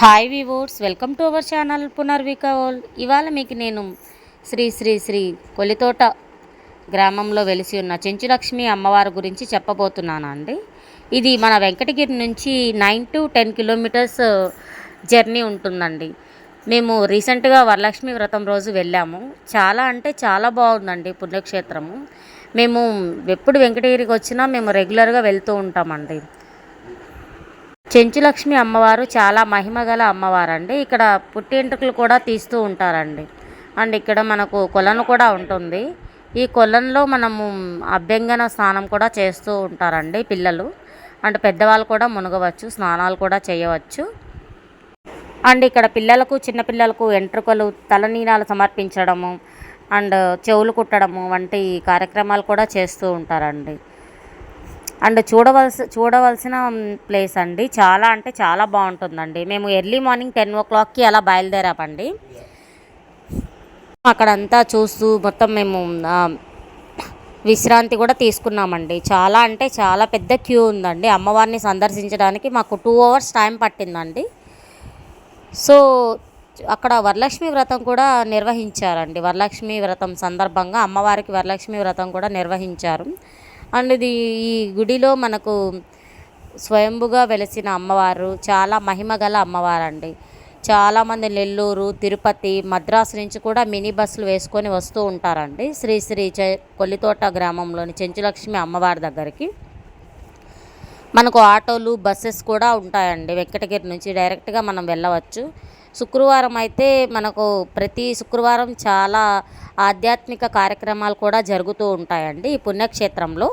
Hi viewers welcome to our channel పునర్వికోల్ ఇవాళ మీకు నేను శ్రీ శ్రీ శ్రీ కొలితోట గ్రామంలో వెలిసి ఉన్న చెంచులక్ష్మి అమ్మవారి గురించి చెప్పబోతున్నాను అండి ఇది మన వెంకటగిరి నుంచి nine to ten kilometres journey ఉంటుందండి. మేము రీసెంట్గా వరలక్ష్మి వ్రతం రోజు వెళ్ళాము. చాలా అంటే చాలా బాగుందండి పుణ్యక్షేత్రము. మేము ఎప్పుడు వెంకటగిరికి వచ్చినా మేము రెగ్యులర్గా వెళ్తూ ఉంటామండి. చెంచులక్ష్మి అమ్మవారు చాలా మహిమగల అమ్మవారండి. ఇక్కడ పుట్టెంటుకలు కూడా తీస్తూ ఉంటారండి. అండ్ ఇక్కడ మనకు కొలను కూడా ఉంటుంది. ఈ కొలంలో మనము అభ్యంగన స్నానం కూడా చేస్తూ ఉంటారండి పిల్లలు. అండ్ పెద్దవాళ్ళు కూడా మునగవచ్చు స్నానాలు కూడా చేయవచ్చు. అండ్ ఇక్కడ పిల్లలకు చిన్నపిల్లలకు ఎంట్రుకలు తలనీనాలు సమర్పించడము అండ్ చెవులు కుట్టడము వంటి కార్యక్రమాలు కూడా చేస్తూ ఉంటారండి. అండ్ చూడవలసి చూడవలసిన ప్లేస్ అండి. చాలా అంటే చాలా బాగుంటుందండి. మేము ఎర్లీ మార్నింగ్ టెన్ ఓ క్లాక్కి అలా బయలుదేరామండి. అక్కడంతా చూస్తూ మొత్తం మేము విశ్రాంతి కూడా తీసుకున్నామండి. చాలా అంటే చాలా పెద్ద క్యూ ఉందండి. అమ్మవారిని సందర్శించడానికి మాకు టూ అవర్స్ టైం పట్టిందండి. సో అక్కడ వరలక్ష్మి వ్రతం కూడా నిర్వహించారండి. వరలక్ష్మి వ్రతం సందర్భంగా అమ్మవారికి వరలక్ష్మి వ్రతం కూడా నిర్వహించారు. అండ్ ఇది ఈ గుడిలో మనకు స్వయంభుగా వెలిసిన అమ్మవారు చాలా మహిమ గల అమ్మవారండి. చాలామంది నెల్లూరు తిరుపతి మద్రాసు నుంచి కూడా మినీ బస్సులు వేసుకొని వస్తూ ఉంటారండి. శ్రీ శ్రీ చె కొల్లితోట గ్రామంలోని చెంచులక్ష్మి అమ్మవారి దగ్గరికి. మనకు ఆటోలు బస్సెస్ కూడా ఉంటాయండి. వెంకటగిరి నుంచి డైరెక్ట్గా మనం వెళ్ళవచ్చు. శుక్రవారం అయితే మనకు ప్రతి శుక్రవారం చాలా ఆధ్యాత్మిక కార్యక్రమాలు కూడా జరుగుతూ ఉంటాయండి ఈ పుణ్యక్షేత్రంలో.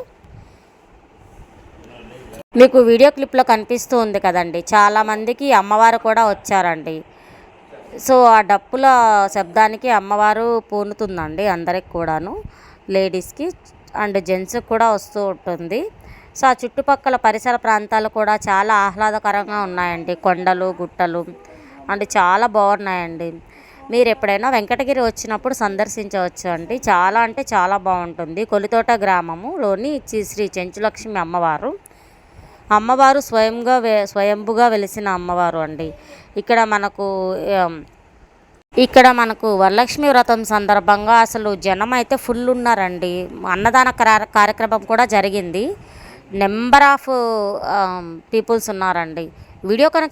మీకు వీడియో క్లిప్లో కనిపిస్తూ ఉంది కదండి చాలామందికి అమ్మవారు కూడా వచ్చారండి. సో ఆ డప్పుల శబ్దానికి అమ్మవారు పూనుతుందండి అందరికి కూడాను. లేడీస్కి అండ్ జెంట్స్కి కూడా వస్తూ ఉంటుంది. సో ఆ చుట్టుపక్కల పరిసర ప్రాంతాలు కూడా చాలా ఆహ్లాదకరంగా ఉన్నాయండి. కొండలు గుట్టలు అండ్ చాలా బాగున్నాయండి. మీరు ఎప్పుడైనా వెంకటగిరి వచ్చినప్పుడు సందర్శించవచ్చు అండి. చాలా అంటే చాలా బాగుంటుంది. కొలితోట గ్రామములోని శ్రీ- శ్రీ చెంచులక్ష్మి అమ్మవారు. అమ్మవారు స్వయంగా స్వయంభుగా వెలిసిన అమ్మవారు అండి. ఇక్కడ మనకు ఇక్కడ మనకు వరలక్ష్మి వ్రతం సందర్భంగా అసలు జనం అయితే ఫుల్ ఉన్నారండి. అన్నదాన కార్య- కార్యక్రమం కూడా జరిగింది. నెంబర్ ఆఫ్ పీపుల్స్ ఉన్నారండి. వీడియో కనుక